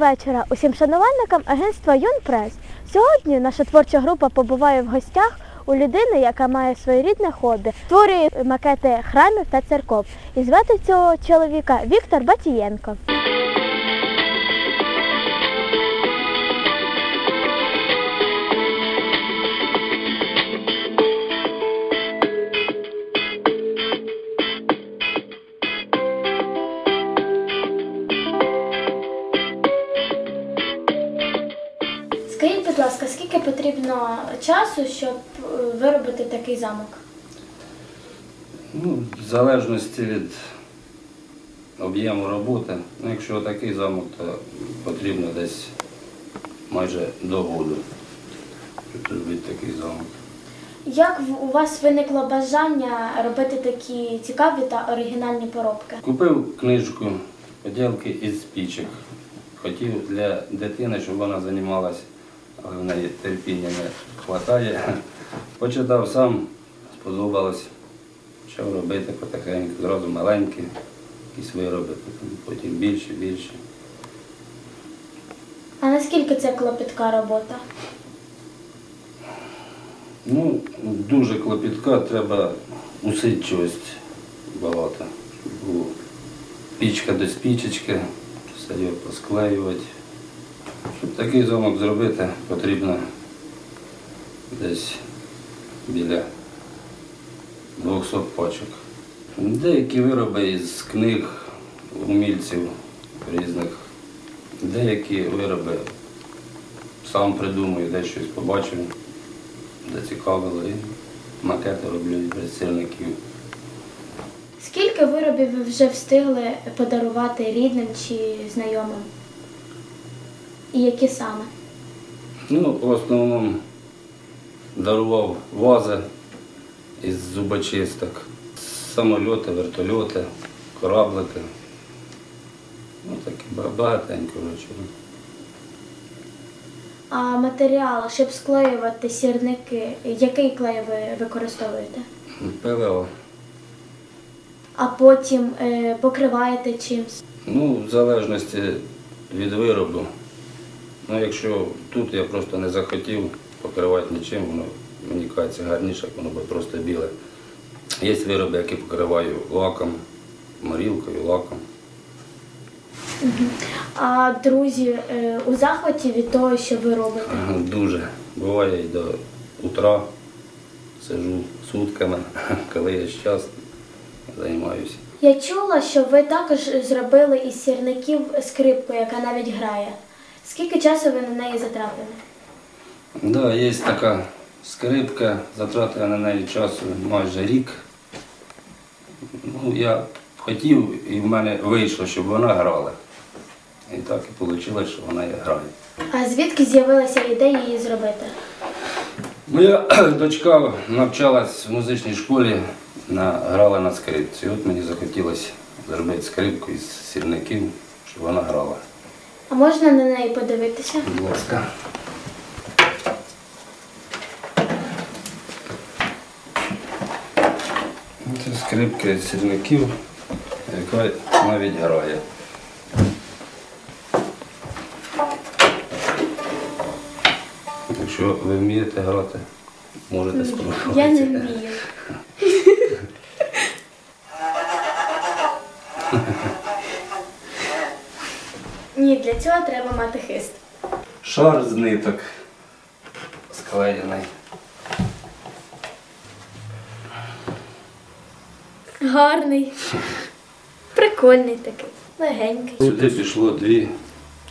вечора усім шанувальникам агентства Юнпрес. Сьогодні наша творча група побуває в гостях у людини, яка має своєрідне хобі, створює макети храмів та церков. І звати цього чоловіка Віктор Батієнко. Ласка, скільки потрібно часу, щоб е, виробити такий замок? Ну, в залежності від об'єму роботи. Ну, якщо такий замок, то потрібно десь майже до году, щоб зробити такий замок. Як у вас виникло бажання робити такі цікаві та оригінальні поробки? Купив книжку поділки із спічок. Хотів для дитини, щоб вона займалася, але в неї терпіння не вистачає. Почитав сам, сподобалось. Почав робити потихеньку, зразу маленькі, якісь вироби, потім- більше, більше. А наскільки це клопітка робота? Ну, дуже клопітка, треба усидчивість багато. Пічка до спічечки, все його посклеювати. Такий замок зробити, потрібно десь біля 200 пачок. Деякі вироби із книг умільців різних, деякі вироби сам придумую, десь щось побачив зацікавило і макети роблю без сірників. Скільки виробів ви вже встигли подарувати рідним чи знайомим? І які саме? Ну, в основному дарував вази із зубочисток, самольоти, вертольоти, кораблики. Ну, такі ба- багатенько речі. А матеріал, щоб склеювати сірники, який клей ви використовуєте? ПВО. А потім е, покриваєте чимсь? Ну, в залежності від виробу. Ну, якщо тут я просто не захотів покривати нічим, воно мені кажеться гарніше, як воно буде просто біле. Є вироби, які покриваю лаком, морілкою, лаком. А друзі е, у захваті від того, що ви робите? Дуже. Буває і до утра сижу сутками, коли є час, займаюся. Я чула, що ви також зробили із сірників скрипку, яка навіть грає. Скільки часу ви на неї затратили? Да, є така скрипка, затратив я на неї часу майже рік. Ну, я хотів і в мене вийшло, щоб вона грала. І так і вийшло, що вона грає. А звідки з'явилася ідея її зробити? Моя дочка навчалась в музичній школі, на, грала на скрипці. От мені захотілося зробити скрипку із сірників, щоб вона грала. А можна на неї подивитися? Будь ласка. Це скрипка з сірників, яка навіть грає. Якщо ви вмієте грати, можете спробувати. Я не вмію. Ні, для цього треба мати хист. Шар з ниток склеєний. Гарний. Прикольний такий. Легенький. Сюди пішло дві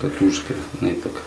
катушки ниток.